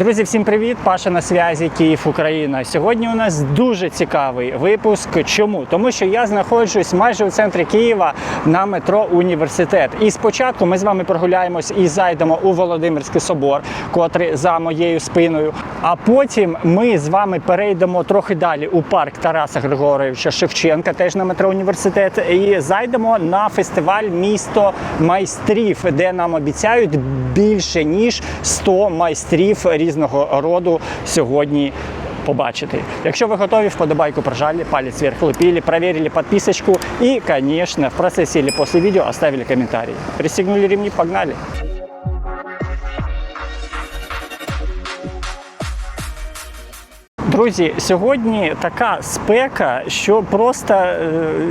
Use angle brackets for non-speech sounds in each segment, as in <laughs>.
Друзі, всім привіт! Паша на зв'язі Київ, Україна. Сьогодні у нас дуже цікавий випуск. Чому? Тому що я знаходжусь майже у центрі Києва на метро Університет. І спочатку ми з вами прогуляємось і зайдемо у Володимирський собор, котрий за моєю спиною. А потім ми з вами перейдемо трохи далі у парк Тараса Григоровича Шевченка, теж на метро Університет, і зайдемо на фестиваль місто майстрів, де нам обіцяють більше ніж 100 майстрів різного роду сьогодні. Побачити. Якщо ви готові, вподобайку прожали, палец вверх лепили, проверили подписочку и, конечно, в процесі или после відео оставили комментарий. Пристегнули ремни, погнали! Друзі, сьогодні така спека, що просто е,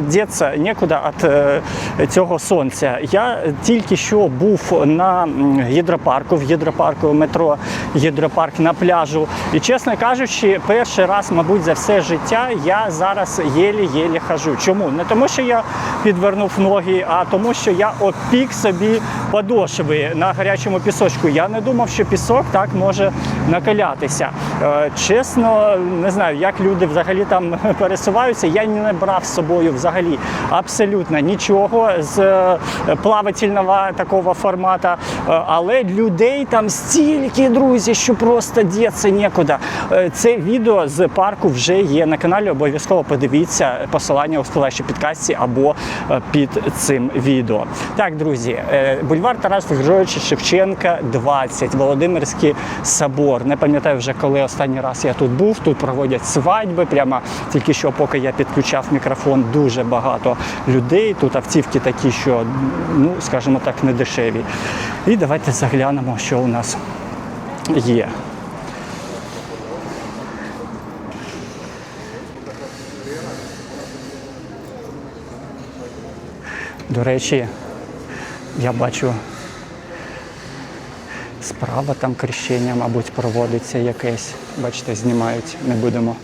діться нікуди від е, цього сонця. Я тільки що був на гідропарку, в гідропарку метро гідропарк на пляжу. І чесно кажучи, перший раз, мабуть, за все життя я зараз єлі-єлі хожу. Чому? Не тому, що я підвернув ноги, а тому, що я опік собі подошви на гарячому пісочку. Я не думав, що пісок так може накалятися. Е, Чесно, не знаю, як люди взагалі там <laughs> пересуваються. Я не брав з собою взагалі абсолютно нічого з е, плавательного такого формату. Е, Але людей там стільки, друзі, що просто діться нікуди. Е, Це відео з парку вже є на каналі. Обов'язково подивіться посилання у сплеші підкасті або під цим відео. Так, друзі, бульвар Тараса Григоровича Шевченка, 20, Володимирський собор. Не пам'ятаю вже, коли останній раз я тут був. Тут проводять свадьби. Прямо тільки що, поки я підключав мікрофон, дуже багато людей. Тут автівки такі, що, ну, скажімо так, не дешеві. І давайте заглянемо, що у нас є. До речі, я бачу справа там крещення, мабуть, проводиться якесь. Бачите, знімають, не будемо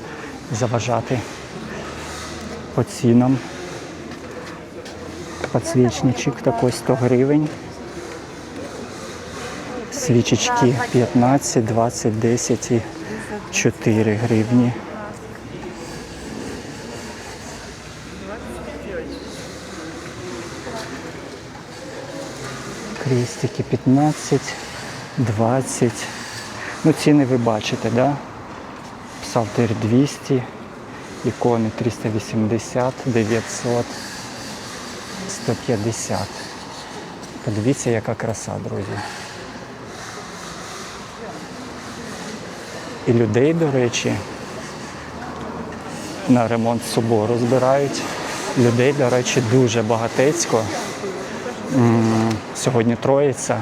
заважати по цінам. Подсвічничок такий 100 гривень. Свічечки 15, 20, 10 і 4 гривні. Крестики 15, 20. Ну, ціни ви бачите, да? Псалтир 200, ікони 380, 900, 150. Подивіться, яка краса, друзі. І людей, до речі, на ремонт собору збирають. Людей, до речі, дуже багатецько. Сьогодні Троїця.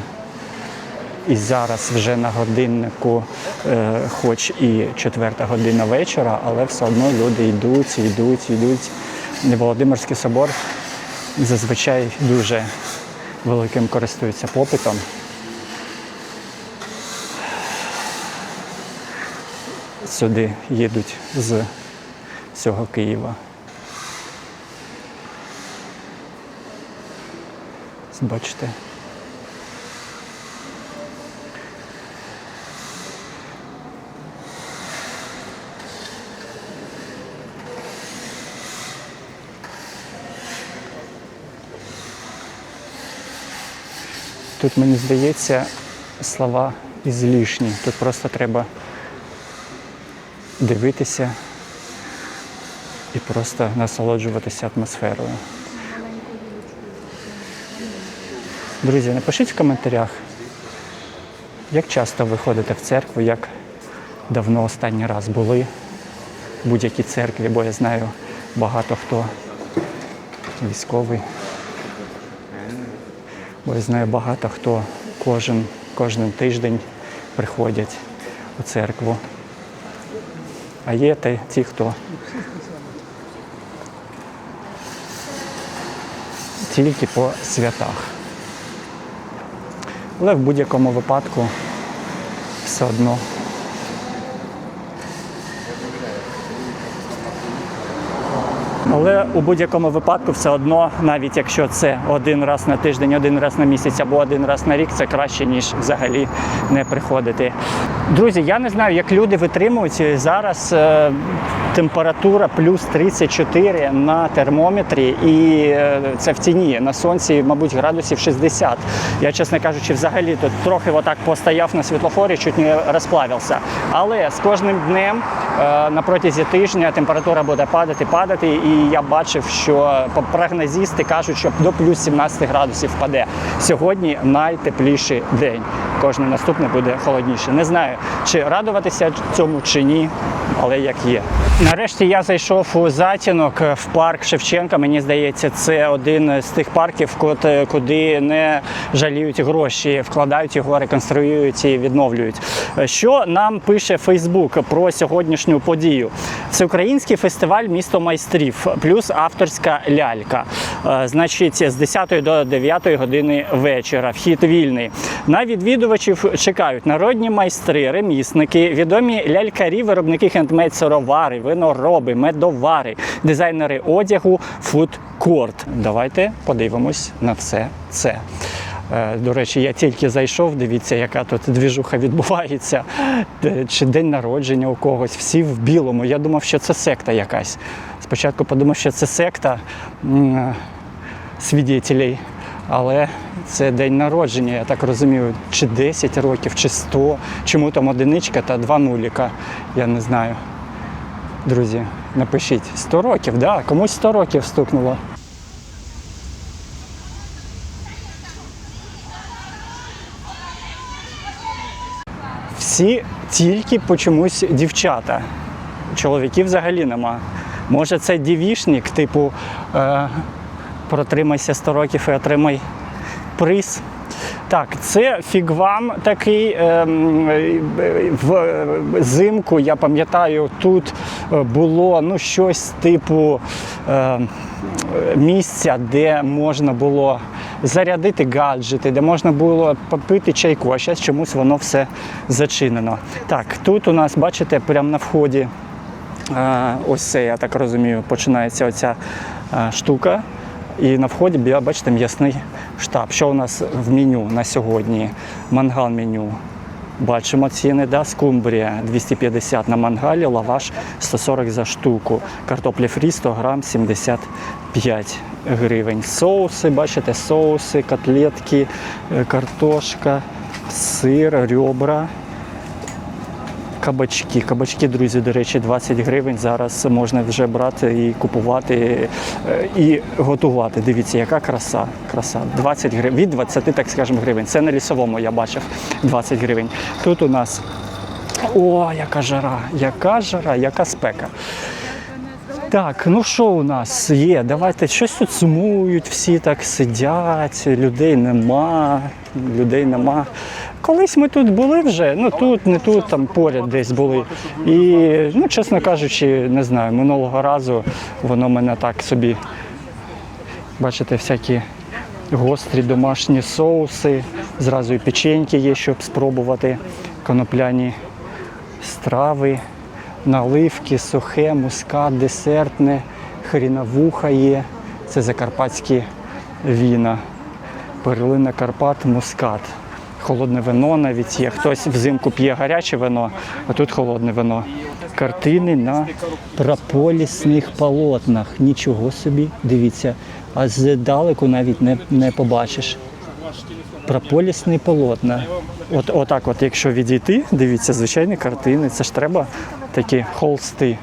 І зараз вже на годиннику, е, хоч і четверта година вечора, але все одно люди йдуть, йдуть, йдуть. Володимирський собор зазвичай дуже великим користується попитом. Сюди їдуть з всього Києва. Бачите. Тут мені здається слова ізлішні. Тут просто треба дивитися і просто насолоджуватися атмосферою. Друзі, напишіть в коментарях, як часто ви ходите в церкву, як давно останній раз були в будь-якій церкві, бо я знаю багато хто військовий. Бо я знаю багато хто кожен, кожен тиждень приходять у церкву. А є те- ті, хто тільки по святах. Але в будь-якому випадку все одно Але у будь-якому випадку все одно, навіть якщо це один раз на тиждень, один раз на місяць або один раз на рік, це краще, ніж взагалі не приходити. Друзі, я не знаю, як люди витримують зараз. е, Температура плюс 34 на термометрі, і е, це в тіні. На сонці, мабуть, градусів 60. Я, чесно кажучи, взагалі тут трохи отак постояв на світлофорі, чуть не розплавився. Але з кожним днем е, на протязі тижня температура буде падати, падати. І я бачив, що прогнозісти кажуть, що до плюс 17 градусів впаде. Сьогодні найтепліший день. Кожен наступний буде холодніше. Не знаю, чи радуватися цьому чи ні, але як є. Нарешті я зайшов у затінок в парк Шевченка. Мені здається, це один з тих парків, куди не жаліють гроші, вкладають його, реконструюють і відновлюють. Що нам пише Фейсбук про сьогоднішню подію? Це український фестиваль місто майстрів, плюс авторська лялька. Е, Значить, з 10 до 9 години вечора. Вхід вільний. На відвідувачів чекають народні майстри, ремісники, відомі лялькарі, виробники хендмейд сировари, винороби, медовари, дизайнери одягу, фудкорт. Давайте подивимось на все це. Е, До речі, я тільки зайшов. Дивіться, яка тут двіжуха відбувається. Чи день народження у когось. Всі в білому. Я думав, що це секта якась. Спочатку подумав, що це секта свідетелей. Але це день народження, я так розумію, чи 10 років, чи 100, чому там одиничка та два нуліка. Я не знаю. Друзі, напишіть 100 років, да, комусь 100 років стукнуло. Всі тільки по чомусь дівчата. Чоловіків взагалі нема. Може, це дівішник, типу е, протримайся 100 років і отримай приз. Так, це фігвам такий ем, е, в зимку, я пам'ятаю, тут е, було ну, щось типу е, місця, де можна було зарядити гаджети, де можна було попити чайку, а зараз чомусь воно все зачинено. Так, тут у нас, бачите, прямо на вході, е, ось це, я так розумію, починається оця штука. І на вході, бачите, м'ясний штаб. Що у нас в меню на сьогодні? Мангал меню. Бачимо ціни, да? скумбрія 250 на мангалі, лаваш 140 за штуку. Картопля фрі 100 грам 75 гривень. Соуси, бачите, соуси, котлетки, е, картошка, сир, ребра. Кабачки. Кабачки, друзі, до речі, 20 гривень. Зараз можна вже брати і купувати е, і готувати. Дивіться, яка краса. Краса. 20 гривень. Від 20, так скажемо, гривень. Це на лісовому я бачив 20 гривень. Тут у нас о, яка жара, яка жара, яка спека. Так, ну що у нас є? Давайте щось тут сумують, всі так сидять, людей нема, людей нема. Колись ми тут були вже, ну тут, не тут, там поряд десь були. І, ну, чесно кажучи, не знаю, минулого разу воно мене так собі, бачите, всякі гострі домашні соуси, зразу і печеньки є, щоб спробувати конопляні страви, наливки, сухе, мускат, десертне, хріновуха є. Це закарпатські віна. Перлина Карпат, мускат. Холодне вино навіть є. Хтось взимку п'є гаряче вино, а тут холодне вино. Картини на прополісних полотнах. Нічого собі, дивіться, а здалеку навіть не, не побачиш. Прополісні полотна. От, отак, от, якщо відійти, дивіться, звичайні картини. Це ж треба такі холсти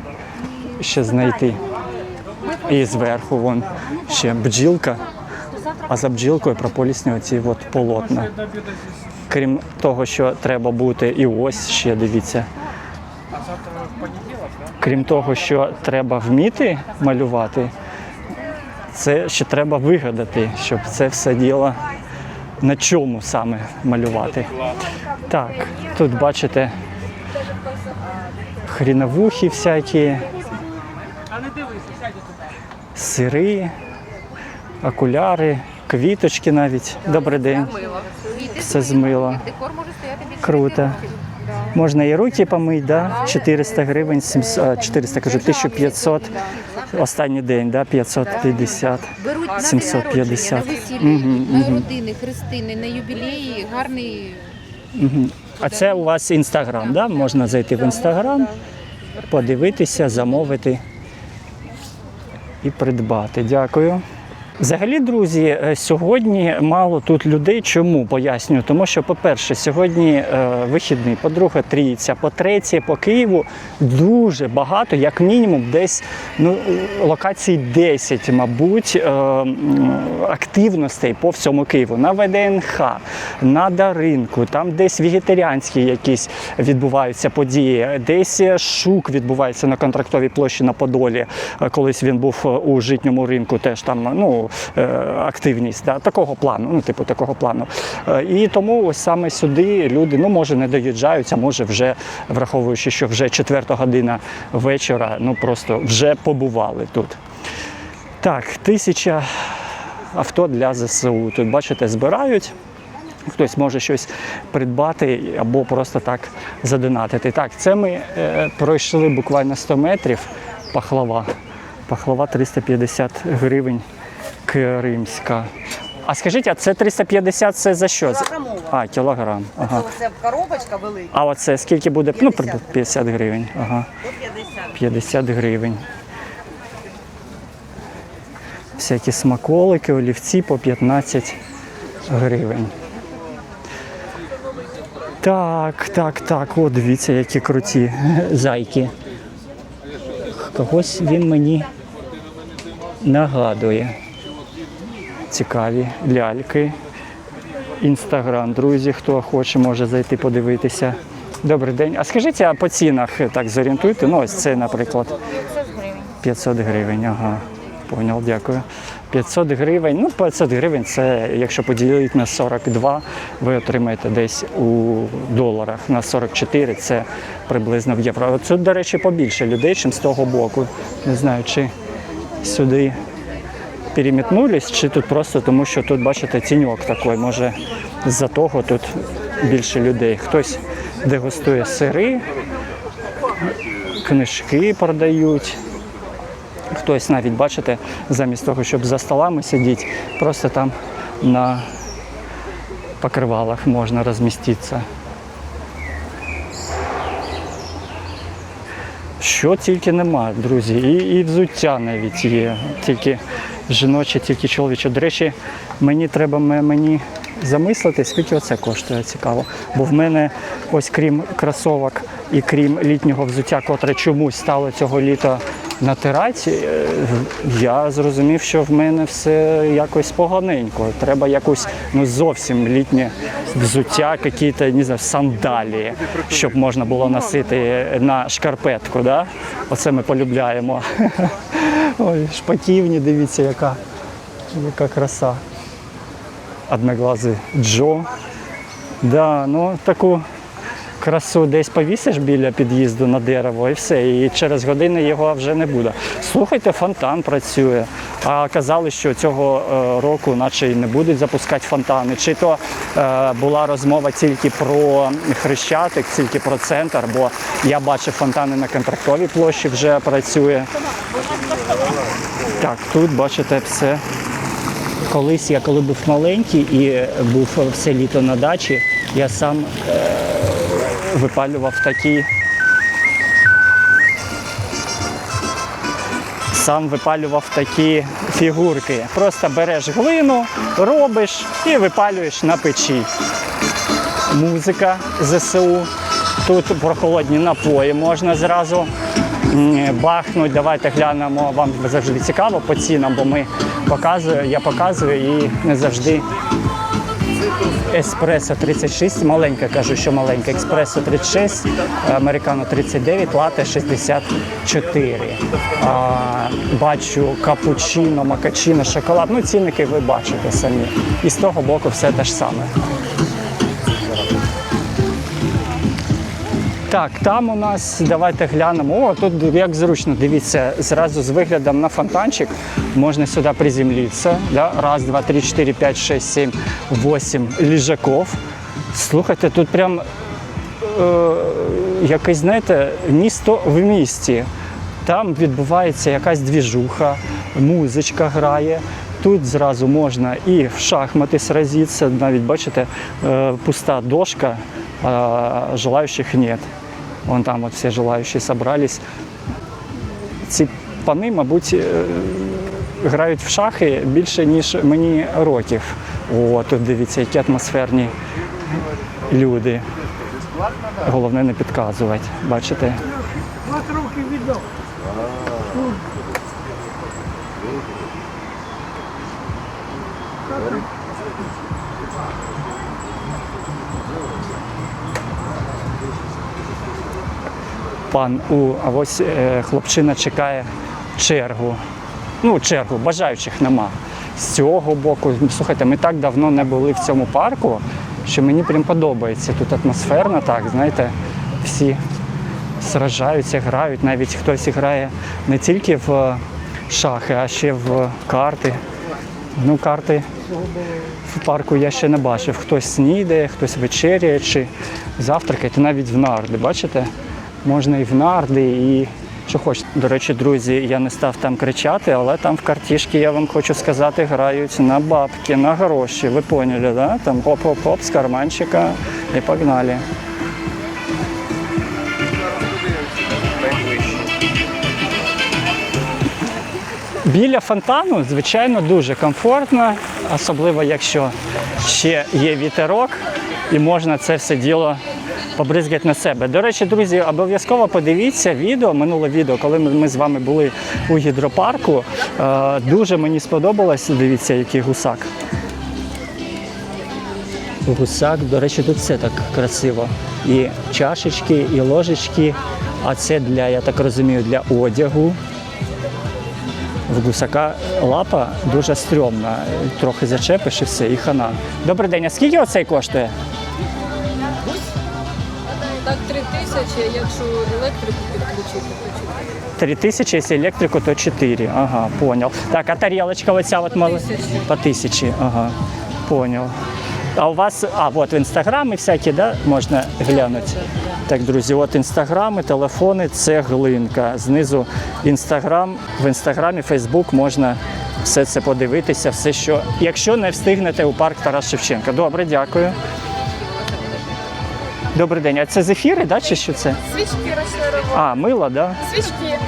ще знайти. І зверху вон ще бджілка, а за бджілкою прополісні оці от полотна. Крім того, що треба бути, і ось ще дивіться. Крім того, що треба вміти малювати, це ще треба вигадати, щоб це все діло на чому саме малювати. Так, тут бачите хріновухи всякі, сири, окуляри, квіточки навіть. Добрий день. Все з мила. Декор може стояти більше. Круто. Можна і руки помити, да? 400 гривень, 700, 400, кажу, 1500. Останній день, да? 550. Беруть на 750. день на родини, хрестини, на юбілеї, гарний. А це у вас інстаграм, да? Можна зайти в інстаграм, подивитися, замовити і придбати. Дякую. Взагалі, друзі, е, сьогодні мало тут людей. Чому пояснюю? Тому що, по-перше, сьогодні е, вихідний, по-друге, трійця, по-третє, по Києву дуже багато, як мінімум, десь ну, локацій 10, мабуть, е, активностей по всьому Києву. На ВДНХ, на Даринку, там десь вегетаріанські якісь відбуваються події, десь шук відбувається на контрактовій площі на Подолі. Колись він був у житньому ринку, теж там ну, е, активність да, такого плану, ну, типу такого плану. Е, І тому ось саме сюди люди, ну, може, не доїжджають, а може вже, враховуючи, що вже четверта година вечора, ну просто вже побували тут. Так, тисяча авто для ЗСУ. Тут, бачите, збирають. Хтось може щось придбати або просто так задонатити. Так, це ми е, пройшли буквально 100 метрів. Пахлава. Пахлава 350 гривень кримська. А скажіть, а це 350 це за що? Кілограмова. А, кілограм. Ага. Оце коробочка велика, А оце скільки буде? Ну, 50. 50 гривень. Ага. 50. 50 гривень. Всякі смаколики, олівці по 15 гривень. Так, так, так, от дивіться, які круті зайки. Когось він мені нагадує. Цікаві ляльки. Інстаграм, друзі, хто хоче, може зайти подивитися. Добрий день. А скажіть, а по цінах так зорієнтуйте? Ну, ось це, наприклад. 500 гривень. 500 гривень, ага. Поняв, дякую. 500 гривень. Ну, 500 гривень це, якщо поділити на 42, ви отримаєте десь у доларах. На 44 це приблизно в євро. Тут, до речі, побільше людей, ніж з того боку. Не знаю, чи сюди перемітнулись, чи тут просто тому, що тут, бачите, тіньок такий. Може, з-за того тут більше людей. Хтось дегустує сири, книжки продають. Хтось навіть, бачите, замість того, щоб за столами сидіти, просто там на покривалах можна розміститися. Що тільки нема, друзі, і, і взуття навіть є, тільки жіноче, тільки чоловіче. До речі, мені треба ме- мені замислити, скільки оце коштує, цікаво. Бо в мене, ось крім кросовок і крім літнього взуття, котре чомусь стало цього літа на тираці, е, я зрозумів, що в мене все якось поганенько. Треба якусь ну зовсім літнє взуття, якісь, не знаю, сандалії, щоб можна було носити на шкарпетку. Да? Оце ми полюбляємо. <laughs> Ой, шпаківні, дивіться, яка, яка краса. Одноглазий Джо. Да, ну таку красу десь повісиш біля під'їзду на дерево і все. І через години його вже не буде. Слухайте, фонтан працює. А казали, що цього е, року, наче й не будуть запускати фонтани. Чи то е, була розмова тільки про хрещатик, тільки про центр, бо я бачив фонтани на контрактовій площі вже працює. Так, тут бачите все. Колись я коли був маленький і був все літо на дачі, я сам е, випалював такі. Сам випалював такі фігурки. Просто береш глину, робиш і випалюєш на печі. Музика ЗСУ. Тут прохолодні напої можна зразу м, бахнуть. Давайте глянемо. Вам завжди цікаво по цінам, бо ми показую, я показую і не завжди. Еспресо 36, маленька, кажу, що маленька. Експресо 36, американо 39, лате 64. А, бачу капучино, макачино, шоколад. Ну, цінники ви бачите самі. І з того боку все те ж саме. Так, там у нас давайте глянемо. О, тут як зручно, дивіться, зразу з виглядом на фонтанчик можна сюди приземлитися. Да? Раз, два, три, чотири, п'ять, шесть, сім, восемь ліжаків. Слухайте, тут прям е, якесь, знаєте, місто в місті. Там відбувається якась двіжуха, музичка грає. Тут зразу можна і в шахмати сразитися, навіть бачите, е, пуста дошка, а желающих нет. Вон там от всі желаючі собрались. Ці пани, мабуть, е, грають в шахи більше, ніж мені років. О, тут дивіться, які атмосферні люди. Головне не підказувати. Бачите? Пан у а ось е, хлопчина чекає чергу. Ну, чергу, бажаючих нема. З цього боку, слухайте, ми так давно не були в цьому парку, що мені прям подобається. Тут атмосферно, так, знаєте, всі сражаються, грають. Навіть хтось грає не тільки в е, шахи, а ще в карти. Ну, карти в парку я ще не бачив. Хтось снідає, хтось вечеряє чи завтракає, навіть в нарди. Бачите? Можна і в нарди, і що хочете. До речі, друзі, я не став там кричати, але там в картішки, я вам хочу сказати, грають на бабки, на гроші. Ви поняли, да? Там хоп-хоп-хоп з карманчика і погнали. Біля фонтану, звичайно, дуже комфортно, особливо якщо ще є вітерок і можна це все діло побризгати на себе. До речі, друзі, обов'язково подивіться відео, минуле відео, коли ми ми з вами були у гідропарку. Е, Дуже мені сподобалось. Дивіться, який гусак. Гусак, до речі, тут все так красиво. І чашечки, і ложечки. А це для, я так розумію, для одягу. В гусака лапа дуже стрьомна. Трохи зачепиш і все, і хана. Добрий день, а скільки оцей коштує? Так, три тисячі, якщо електрику підключити, то чотири. Три тисячі, якщо електрику, то 4. Ага, понял. Так, а тарілочка оця от мала? тисячі. По тисячі, ага, понял. А у вас, а, от в інстаграми всякі, да, можна глянути. Так, друзі, от інстаграми, телефони, це глинка. Знизу інстаграм, в інстаграмі, Фейсбук можна все це подивитися, все, що. Якщо не встигнете у парк Тарас Шевченка. Добре, дякую. Добрий день. А це зефіри, да, чи що це? Свічки ручної. А, мило, да? Свічки.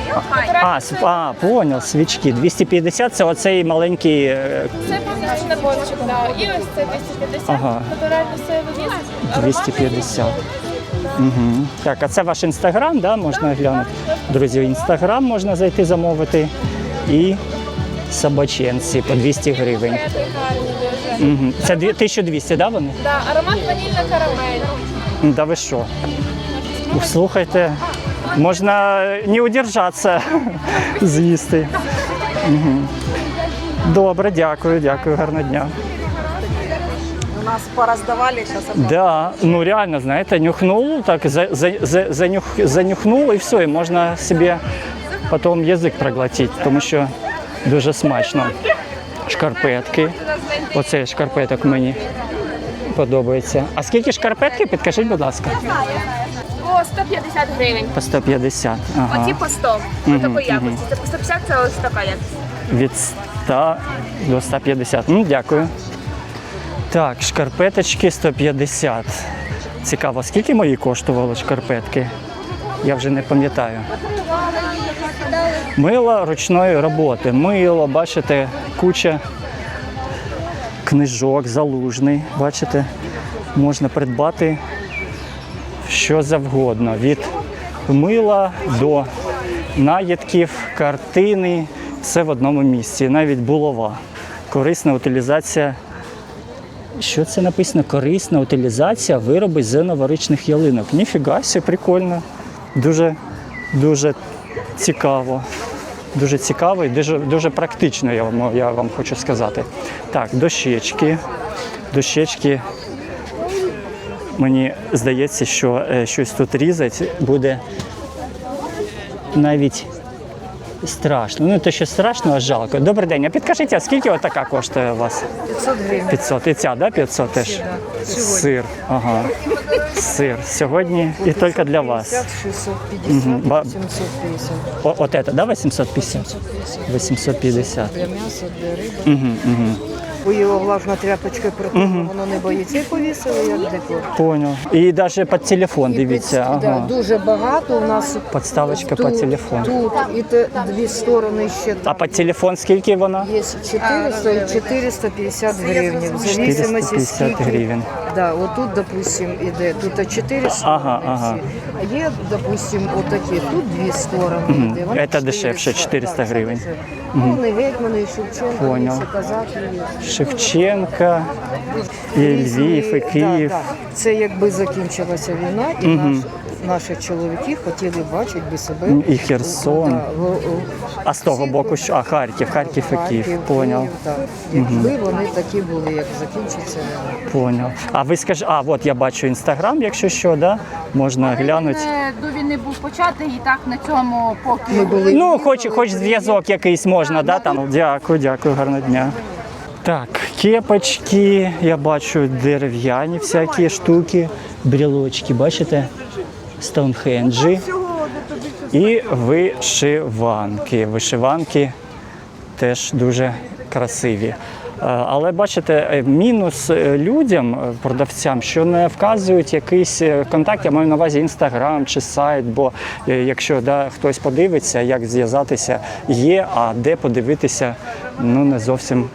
А, с- а, понял, свічки. 250 це оцей маленький. е, Це повністю наборчик, да. І ось це 250. Ага. Натуральний соєвий ліс. 250. Угу. Так, а це ваш інстаграм, да, можна глянути. Друзі, в інстаграм можна зайти замовити. І собаченці по 200 гривень. Це гарні дуже. Угу. Це дві- 1200, да, вони? Да, аромат ванільна карамель. Да ви що? Слухайте, можна не удержатися <laughs> з'їсти. Добре, дякую, дякую, гарного дня. У нас пороздавали, сейчас Да, ну реально, знаєте, нюхнув, так за, за, за, занюх, занюхнув і все, і можна собі потім язик проглотити, тому що дуже смачно. Шкарпетки. Оцей шкарпеток мені подобається. А скільки шкарпетки? Підкажіть, будь ласка. О, 150 гривень. По 150. Ага. Оці по 100. Мгм, Ось такої мгм. якості. Це по 150, це ось така якість. Від 100 до 150. Ну, дякую. Так, шкарпеточки 150. Цікаво, скільки мої коштували шкарпетки? Я вже не пам'ятаю. Мило ручної роботи. Мило, бачите, куча книжок, залужний. Бачите, можна придбати що завгодно. Від мила до наїдків, картини. Все в одному місці. Навіть булава. Корисна утилізація. Що це написано? Корисна утилізація вироби з новорічних ялинок. Ніфіга сі, прикольно. Дуже, дуже цікаво. Дуже цікавий, дуже, дуже практично, я вам, я вам хочу сказати. Так, дощечки. Дощечки Мені здається, що е, щось тут різать буде навіть страшно. Ну, те, що страшно, а жалко. Добрий день, а підкажіть, а скільки отака коштує у вас? 500 гривен. 500. І ця, да, 500 теж? Сир. Ага. Сир. Сьогодні і тільки для вас. 650, Мгм. Ба- 750. О, от это, да, 850? 850. Для мяса, для рыбы. Угу, угу. Ви його влажно тряпочкою протерли, воно не боїться і повісили як декор. Понял. І навіть під телефон, І дивіться. під- да, Ага. дуже багато у нас Подставочка тут, під телефон. Тут і те, дві сторони ще А там. під телефон скільки вона? Є 400 і 450 гривень. В зависимості 450 скільки. гривень. Да, отут, допустим, іде, тут 4 сторони Ага, ага. А є, допустим, отакі, тут дві сторони. Вони Це дешевше, 400 так, гривень. Вони гетьмани, і Шевченко, Понял. Шевченка, і Львів, і да, Київ. да. Це якби закінчилася війна, і наш, наші чоловіки хотіли бачити би себе. І Херсон. А з того боку, що а Харків, Харків і Київ. Поняв. Так. Якби вони такі були, як закінчиться війна. Поняв. А ви скажіть, а от я бачу інстаграм, якщо що, да? можна глянути. Він е, до війни був початий і так на цьому поки. Ми були Ну, хоч, хоч зв'язок якийсь можна, да? Там. Дякую, дякую, гарного дня. Так, кепочки, я бачу дерев'яні всякі штуки, брілочки, бачите? Стоунхенджі. І вишиванки. Вишиванки теж дуже красиві. Е, Але бачите, е, мінус е, людям, продавцям, що не вказують якийсь контакт, я маю на увазі інстаграм чи сайт, бо якщо да, хтось подивиться, як зв'язатися, є, а де подивитися, ну не зовсім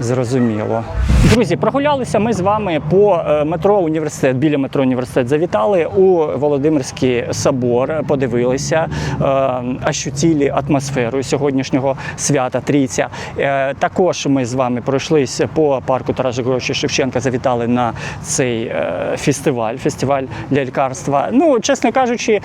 Зрозуміло. Друзі, прогулялися ми з вами по е, метро університет. Біля метро університет завітали у Володимирський собор, подивилися, е, ощутили атмосферу сьогоднішнього свята Трійця. Е, Також ми з вами пройшлися по парку Тараса Гроші Шевченка, завітали на цей фестиваль, фестиваль лялькарства. Ну, чесно кажучи,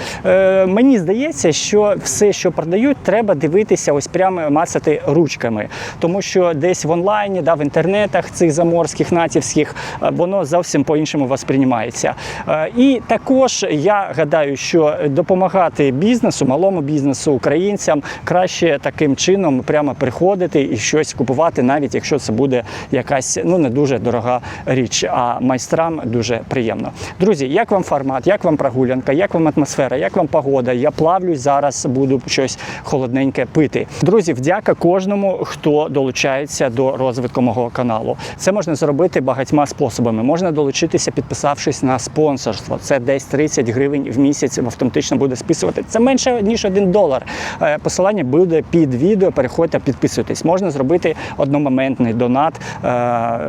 мені здається, що все, що продають, треба дивитися ось прямо мацати ручками, тому що десь в онлайні, да, в інтернетах цих заморських, натівських, е, воно зовсім по-іншому восприймається. Е, І також я гадаю, що допомагати бізнесу, малому бізнесу, українцям краще таким чином прямо приходити і щось купувати, навіть якщо це буде якась ну не дуже дорога річ, а майстрам дуже приємно. Друзі, як вам формат, як вам прогулянка, як вам атмосфера, як вам погода? Я плавлюсь зараз, буду щось холодненьке пити. Друзі, вдяка кожному, хто долучається до розвитку мого каналу. Це можна зробити багатьма способами. Можна долучитися, підписавшись на спонсорство. Це десь 30 гривень в місяць автоматично буде списувати. Це менше ніж 1 долар. Е, Посилання буде під відео. Переходьте, підписуйтесь. Можна зробити одномоментний донат, е,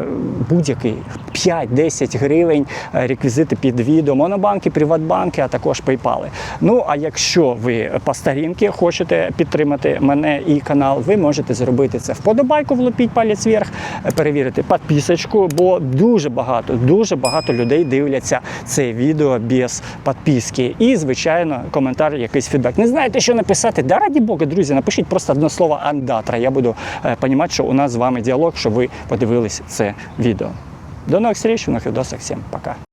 будь-який 5-10 гривень, е, реквізити під відео, монобанки, приватбанки, а також PayPal. Ну а якщо ви по старінки хочете підтримати мене і канал, ви можете зробити це вподобайку, влупіть палець вверх, перевірити підписочку, бо дуже багато, дуже багато людей дивляться це відео без підписки. І, звичайно, коментар, якийсь фідбек. Не знаєте, що написати? Да раді Бога, друзі, напишіть просто одне слово андатра. Я буду розуміти, що у нас з вами діалог, що ви подивились це відео. До нових зустріч, нових відосах. Всім пока.